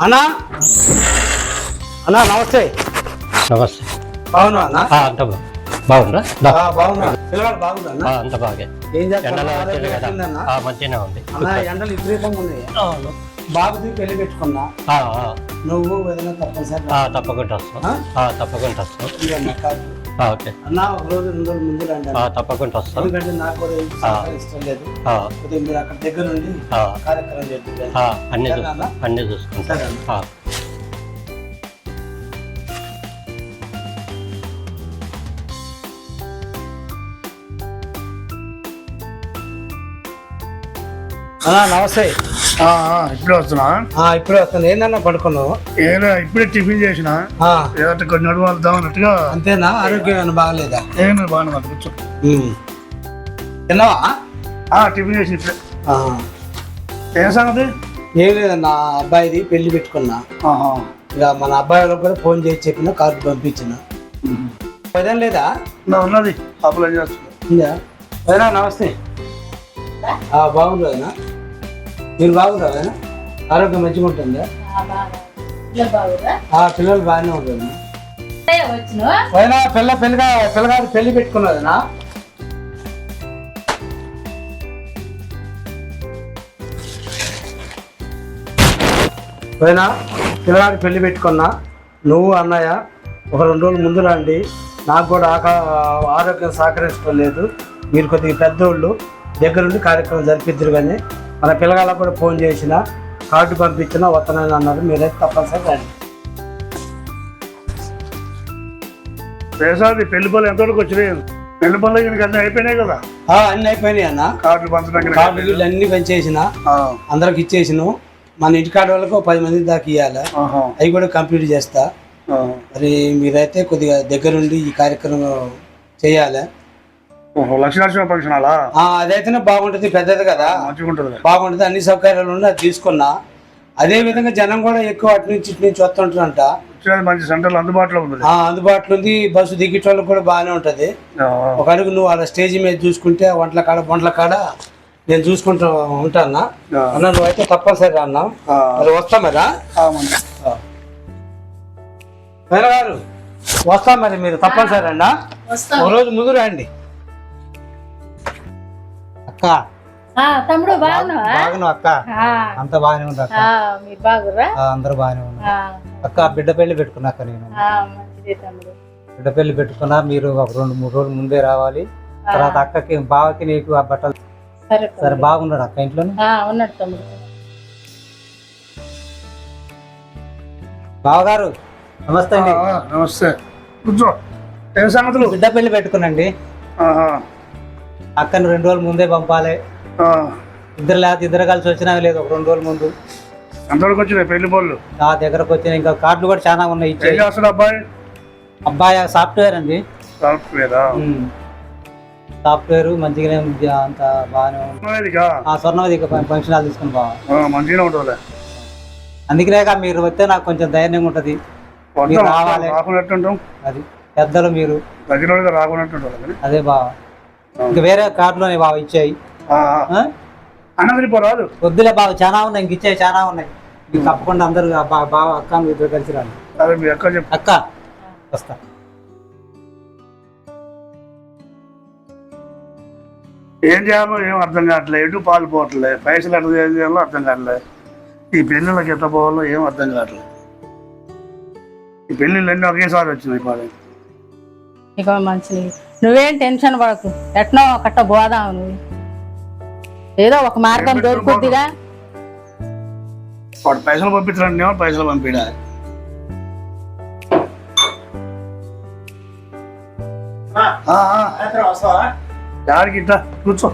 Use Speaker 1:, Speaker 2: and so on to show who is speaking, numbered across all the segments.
Speaker 1: అన్నా? అన్నా నమస్తే.
Speaker 2: నమస్తే.
Speaker 1: బాగున్నా అన్నా?
Speaker 2: అంత బాగుందా?
Speaker 1: బాగున్నా పిల్లగాడు బాగుందా
Speaker 2: అంత బాగే.
Speaker 1: ఏం
Speaker 2: ఆ, మంచిగానే ఉంది.
Speaker 1: అన్న ఎండలు విపరీతంగా ఉన్నాయి.
Speaker 2: అవును.
Speaker 1: బాబుది పెళ్ళి పెట్టుకున్నా? నువ్వు ఏదైనా తప్పనిసరి
Speaker 2: ఆ, తప్పకుండా వస్తాం.
Speaker 1: ఆ?
Speaker 2: ఆ, తప్పకుండా వస్తాం.
Speaker 1: ఇవన్నీ కాదు.
Speaker 2: ఆ, ఓకే.
Speaker 1: అన్న ఒక రోజు రెండు రోజులు ముందు రండి.
Speaker 2: తప్పకుండా వస్తాం.
Speaker 1: ఎందుకంటే నాకు కూడా ఏం సహకరిష్టం లేదు.
Speaker 2: ఆ,
Speaker 1: కొద్దిగా మీరు అక్కడ దగ్గర కార్యక్రమం చేద్దాం
Speaker 2: అన్నీ
Speaker 1: సరే అన్న?
Speaker 2: చూస్తాం. అన్నీ? చూసుకుంటాం.
Speaker 1: నమస్తే.
Speaker 3: ఇప్పుడే వస్తున్నా?
Speaker 1: ఇప్పుడే వస్తుంది ఏందన్నా పడుకున్నావు?
Speaker 3: ఏదో ఇప్పుడే టిఫిన్ చేసిన. ఏదంటే కొన్ని నడవాలుద్దాం అన్నట్టుగా.
Speaker 1: అంతేనా? ఆరోగ్యం బాగలేదా?
Speaker 3: ఏం బాగానే కూర్చో.
Speaker 1: తిన్నావా?
Speaker 3: టిఫిన్ చేసిన ఇప్పుడే. ఏం సంగతి?
Speaker 1: ఏం లేదన్నా అబ్బాయిది పెళ్ళి పెట్టుకున్నా. ఇక మన అబ్బాయి వాళ్ళకి కూడా ఫోన్ చేసి చెప్పిన కార్డు పంపించిన. పదం లేదా?
Speaker 3: ఉన్నది. అప్లై చేస్తున్నా.
Speaker 1: నమస్తే. ఆ, బాగుంది వదినా మీరు వదినా ఆరోగ్యం మంచిగా ఉంటుందా ఆ పిల్లలు బాగానే ఉంటుంది వదినా పిల్ల పెళ్ళిగా పిల్లగారు పెళ్ళి పెట్టుకున్నదినా పోయినా పిల్లగాడు పెళ్ళి పెట్టుకున్నా. నువ్వు అన్నయ్య ఒక రెండు రోజులు ముందు రండి. నాకు కూడా ఆక ఆరోగ్యం సహకరించడం లేదు. మీరు కొద్దిగా పెద్దోళ్ళు. దగ్గరుండి కార్యక్రమం జరిపిద్దరు కానీ మన పిల్లగాళ్ళకు కూడా ఫోన్ చేసిన కార్డు పంపించిన వస్తానని అన్నారు. మీరైతే తప్పనిసరి రండి.
Speaker 3: వేసాది పెళ్ళి పనులు ఎంతవరకు వచ్చినాయి? పెళ్ళి పనులు ఈయనకి అన్నీ అయిపోయినాయి కదా?
Speaker 1: ఆ, అన్నీ అయిపోయినాయి అన్న.
Speaker 3: కార్డులు పంచడం
Speaker 1: కార్డు గిడ్లు అన్నీ పనిచేసిన అందరికి ఇచ్చేసిన. మన ఇంటికాడ వాళ్ళకు ఒక పది మంది దాకా ఇవ్వాలి అవి కూడా కంప్లీట్ చేస్తా. మరి మీరైతే కొద్దిగా దగ్గరుండి ఈ కార్యక్రమం చేయాలి?
Speaker 3: లక్ష ఫంక్షన్ అలా
Speaker 1: అదైతేనే బాగుంటుంది పెద్దది కదా.
Speaker 3: మంచిగా ఉంటుంది
Speaker 1: బాగుంటుంది అన్ని సౌకర్యాలు అది తీసుకున్నా. అదే విధంగా జనం కూడా ఎక్కువ అటు నుంచి ఇటు నుంచి వస్తుంటారంట.
Speaker 3: మంచి సెంటర్లు అందుబాటులో ఉంది
Speaker 1: ఆ, అందుబాటులో ఉంది బస్సు దిగేటోళ్ళకి కూడా బాగానే ఉంటది. ఒక అడుగు నువ్వు అలా స్టేజ్ మీద చూసుకుంటే వంటల కాడ వంటల కాడ నేను చూసుకుంటూ ఉంటానా? అన్న నువ్వైతే తప్పనిసరి అన్నా. మరి వస్తా మరా గారు వస్తా మరి మీరు తప్పనిసరి అన్నా.
Speaker 4: వస్తాం.
Speaker 1: ఒక రోజు ముందు రండి. అక్క.
Speaker 4: ఆ, తమ్ముడు బాగున్నావా?
Speaker 1: బాగున్నావు అక్క.
Speaker 4: ఆ,
Speaker 1: అంత బాగానే ఉంది అక్క.
Speaker 4: ఆ, మీరు బాగుర్రా?
Speaker 1: ఆ, అందరూ బాగానే ఉన్నారు.
Speaker 4: ఆ,
Speaker 1: అక్క బిడ్డ పెళ్ళి పెట్టుకున్నా అక్క నేను.
Speaker 4: ఆ, మంచిదే తమ్ముడు.
Speaker 1: బిడ్డ పెళ్ళి పెట్టుకున్నా మీరు ఒక రెండు మూడు రోజులు ముందే రావాలి. తర్వాత అక్కకి బావకి నీకు ఆ బట్టలు
Speaker 4: సరే.
Speaker 1: బాగున్నాడు అక్క ఇంట్లో
Speaker 4: ఆ, ఉన్నాడు తమ్ముడు.
Speaker 1: బావగారు నమస్తే అండి.
Speaker 3: నమస్తే. కూర్చో. ఏం సంగతులు?
Speaker 1: బిడ్డ పెళ్ళి పెట్టుకున్నాండి.
Speaker 3: ఆహా.
Speaker 1: అక్కను రెండు రోజులు ముందే పంపాలి. ఇద్దరు లేకపోతే ఇద్దరు కలిసి వచ్చినా లేదు ఒక రెండు రోజుల ముందు.
Speaker 3: ఎంతవరకు వచ్చినాయి పెళ్ళి పనులు
Speaker 1: నా దగ్గరకు వచ్చిన ఇంకా కార్డులు కూడా చాలా ఉన్నాయి
Speaker 3: ఏం
Speaker 1: ఇచ్చే
Speaker 3: చేస్తాడు అబ్బాయి
Speaker 1: అబ్బాయి సాఫ్ట్వేర్ అండి.
Speaker 3: సాఫ్ట్వేరా?
Speaker 1: సాఫ్ట్వేర్ మంచిగానే అంత బాగానే ఉంది. స్వర్ణవతి ఫంక్షన్ హాల్ తీసుకుని బాగా
Speaker 3: మంచిగానే ఉంటుందిలే.
Speaker 1: అందుకనేగా మీరు వస్తే నాకు కొంచెం ధైర్యంగా ఉంటుంది. రావాలి. అది పెద్దలు మీరు.
Speaker 3: కానీ
Speaker 1: అదే బావ. ఇంకా వేరే కార్డులోనే బావ ఇచ్చాయి?
Speaker 3: అన్నది
Speaker 1: వద్దులే బావ చాలా ఉన్నాయి ఇంక ఇచ్చాయి చాలా ఉన్నాయి. మీకు తప్పకుండా అందరూ బావ అక్క ఇద్దరు కలిసి
Speaker 3: మీ అక్క
Speaker 1: అక్క వస్తా.
Speaker 3: ఏం చేయాలో ఏం అర్థం కావట్లేదు. ఎటు పాలు పోవట్లే పైసలు ఎట్లా ఏం చేయాలో అర్థం కావట్లేదు. ఈ పెళ్ళిళ్ళకి ఎట్లా పోవాలో ఏం అర్థం కావట్లేదు. ఈ పెళ్ళిళ్ళు అన్నీ ఒకేసారి వచ్చినాయి పాలు
Speaker 4: ఇక మంచిది. నువ్వేం టెన్షన్ పడకు. ఎట్నో ఒకట పోదాం నువ్వు. ఏదో ఒక మార్గం దొరుకుద్దిగా?
Speaker 3: వాడు పైసలు పంపించడానికి ఏమో పైసలు పంపిడా యాడికి ఇట్లా కూర్చో.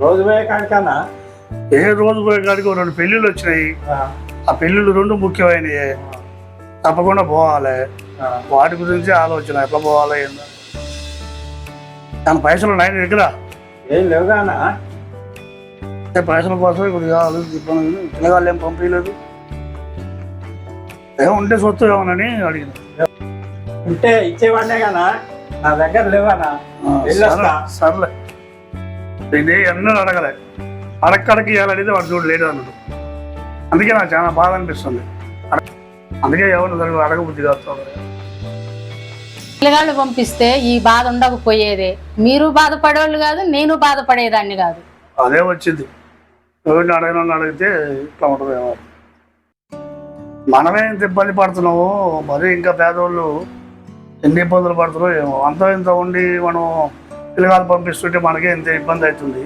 Speaker 1: రోజు పోయే కాడికన్నా?
Speaker 3: ఏ రోజు పోయే కాడికి రెండు పెళ్ళిళ్ళు వచ్చినాయి. ఆ. పెళ్ళిళ్ళు రెండు ముఖ్యమైనవి తప్పకుండా పోవాలి. వాటి గురించి ఆలోచన ఎట్లా పోవాలి ఏందో దాని పైసలు ఉన్నాయి నీ దగ్గర?
Speaker 1: ఏం లేవుగా అన్న
Speaker 3: అంటే పైసల కోసం ఇప్పుడు కావాలి ఇబ్బంది పిల్లగాళ్ళు ఏం పంపించలేదు. ఏమో ఉంటే సొత్తు ఏమోనని అడిగిన.
Speaker 1: ఉంటే ఇచ్చేవాడినే కదా నా దగ్గర లేవనా.
Speaker 3: సర్లే ఇది ఎన్నో అడగలే. అడక్కడికి ఇవ్వాలనేది వాడు చూడు లేడు అన్నాడు. అందుకే నాకు చాలా బాధ అనిపిస్తుంది. అందుకే ఎవరిని సరిగ్గా అడగబుద్ధి కాదు.
Speaker 4: పిల్లగాళ్ళు పంపిస్తే ఈ బాధ ఉండకపోయేదే. మీరు బాధపడేవాళ్ళు కాదు నేను బాధపడేదాన్ని కాదు.
Speaker 3: అదే వచ్చింది. ఎవరిని అడగనని అడిగితే ఇట్లా ఉంటుంది మనమే ఇంత ఇబ్బంది పడుతున్నాము మరి ఇంకా పేదవాళ్ళు ఎన్ని ఇబ్బందులు పడుతున్నారో ఏమో. అంత ఇంత ఉండి మనం పిల్లగాలు పంపిస్తుంటే మనకే ఇంత ఇబ్బంది అవుతుంది.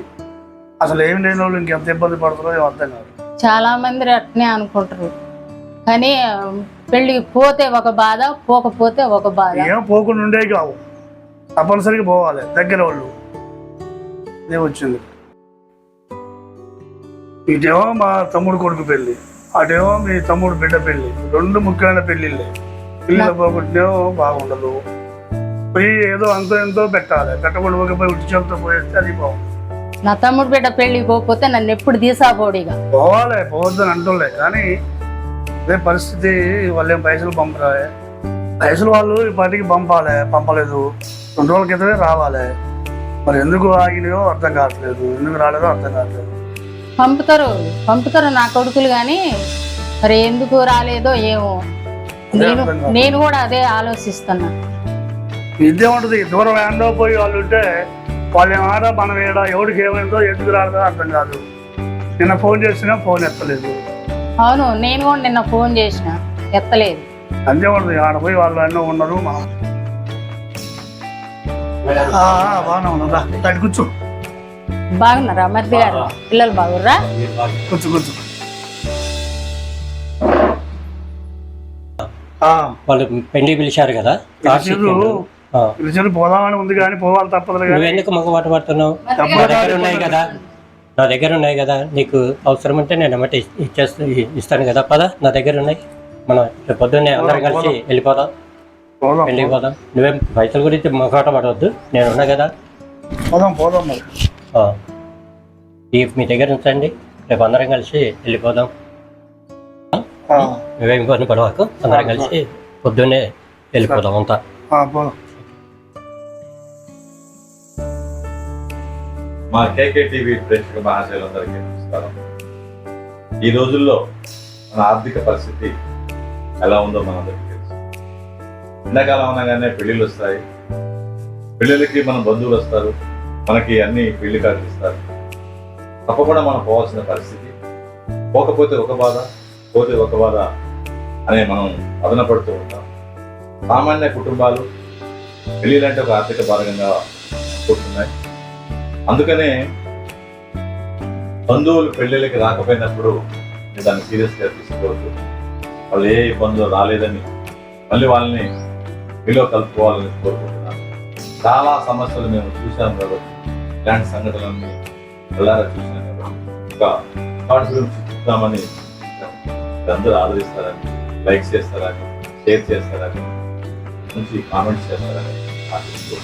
Speaker 3: అసలు ఏమి లేని వాళ్ళు ఇంకెంత ఇబ్బంది పడుతున్నారో ఏమో అర్థం కాదు.
Speaker 4: చాలా మంది అట్నే అనుకుంటారు. కానీ పెళ్ళికి పోతే ఒక బాధ పోకపోతే ఒక బాధ.
Speaker 3: ఏం పోకుండా ఉండే కావు. తప్పనిసరిగా పోవాలి దగ్గర వాళ్ళు. వచ్చింది. ఇటేమో మా తమ్ముడు కొడుకు పెళ్ళి అటేమో మీ తమ్ముడు బిడ్డ పెళ్ళి రెండు ముఖ్యమైన పెళ్ళిళ్ళే. పిల్లలు పోగొట్టినేమో బాగుండదు. పోయి ఏదో అంతో ఎంతో పెట్టాలి పెట్టకుండా పోకపోయి ఉట్టి చెబుతూ పోయేస్తే అది బాగుంది
Speaker 4: నా తమ్ముడు బిడ్డ పెళ్ళికి పోకపోతే నన్ను ఎప్పుడు తీసాపోడిగా
Speaker 3: పోవాలి పోవద్దని అంటుండే. కానీ అదే పరిస్థితి వాళ్ళు ఏం పైసలు పంపరా పైసలు వాళ్ళు ఈ పాటికి పంపాలి పంపలేదు. రెండు రోజుల క్రితమే రావాలి. మరి ఎందుకు ఆగినాయో అర్థం కావట్లేదు. ఎందుకు రాలేదో అర్థం కావట్లేదు.
Speaker 4: పంపుతారు పంపుతారు నా కొడుకులు కానీ మరి ఎందుకు రాలేదో ఏమో. నేను నేను కూడా అదే ఆలోచిస్తున్నా.
Speaker 3: ఇదే ఉంటుంది. దూరం ఏండో పోయి వాళ్ళు ఉంటే వాళ్ళు ఏమాడా మనం ఏడా ఎవరికి ఏమైందో ఎందుకు రాలేదో అర్థం కాదు. నిన్న ఫోన్ చేసినా ఫోన్ ఎత్తలేదు.
Speaker 4: అవును నేను కూడా నిన్న ఫోన్ చేసిన. ఎత్తలేదు.
Speaker 3: అంతే ఉంటుంది ఆడ పోయి వాళ్ళు ఎన్నో ఉన్నారు. మనం బాగానే ఉన్నదా కూర్చో.
Speaker 4: బాగున్నారా? మరిది గారు పిల్లలు బాగుర్రా?
Speaker 3: కూర్చో కూర్చో. ఆ,
Speaker 2: వాళ్ళు పెళ్ళి పిలిచారు కదా.
Speaker 3: పిలిచారు. పోదామని ఉంది కానీ పోవాలి తప్పదు కానీ.
Speaker 2: నువ్వెందుకు మగమాట పడుతున్నావు? ఉన్నాయి కదా. నా దగ్గర ఉన్నాయి కదా నీకు అవసరం ఉంటే నేను ఎమ్మటి ఇచ్చేస్తా ఇస్తాను కదా పద నా దగ్గర ఉన్నాయి. మనం రేపు పొద్దున్నే అందరం కలిసి వెళ్ళిపోదాం.
Speaker 3: పోదాం
Speaker 2: పెళ్ళికి పోదాం. నువ్వేం పైసల గురించి మొగమాట పడవద్దు నేను ఉన్నా కదా.
Speaker 3: పోదాం పోదాం మరి.
Speaker 2: మీ దగ్గర ఉంచండి రేపు అందరం కలిసి వెళ్ళిపోదాం. నువ్వేం ఇబ్బంది పడవాకు అందరం కలిసి పొద్దున్నే వెళ్ళిపోదాం అంతా.
Speaker 5: మా కేకే టీవీ ప్రేక్షక మహాశయులందరికీ నమస్కారం. ఈ రోజుల్లో మన ఆర్థిక పరిస్థితి ఎలా ఉందో మనందరికీ తెలుసు. ఎండాకాలం అనగానే పెళ్ళిళ్ళు వస్తాయి. పెళ్ళిళ్ళకి మన బంధువులు వస్తారు. మనకి అన్ని పెళ్ళి కార్డులు ఇస్తారు. తప్పకుండా మనం పోవాల్సిన పరిస్థితి. పోకపోతే ఒక బాధ పోతే ఒక బాధ అనే మనం అదనపడుతూ ఉంటాం. సామాన్య కుటుంబాలు పెళ్ళిళ్ళంటే ఒక ఆర్థిక భాగంగా కూర్చున్నాయి అందుకనే బంధువులు పెళ్ళిళ్ళకి రాకపోయినప్పుడు నేను దాన్ని సీరియస్గా తీసుకోవద్దు. వాళ్ళు ఏ ఇబ్బందులు రాలేదని మళ్ళీ వాళ్ళని మీలో కలుపుకోవాలని కోరుకుంటున్నాను. చాలా సమస్యలు మేము చూసాం కాబట్టి ఇలాంటి సంఘటనలన్నీ వెళ్ళారా చూసాం కాబట్టి ఇంకా వాటి గురించి చూద్దామని అందరూ ఆదరిస్తారని లైక్ చేస్తారని షేర్ చేస్తారని మంచి కామెంట్స్ చేస్తారని ఆశిస్తూ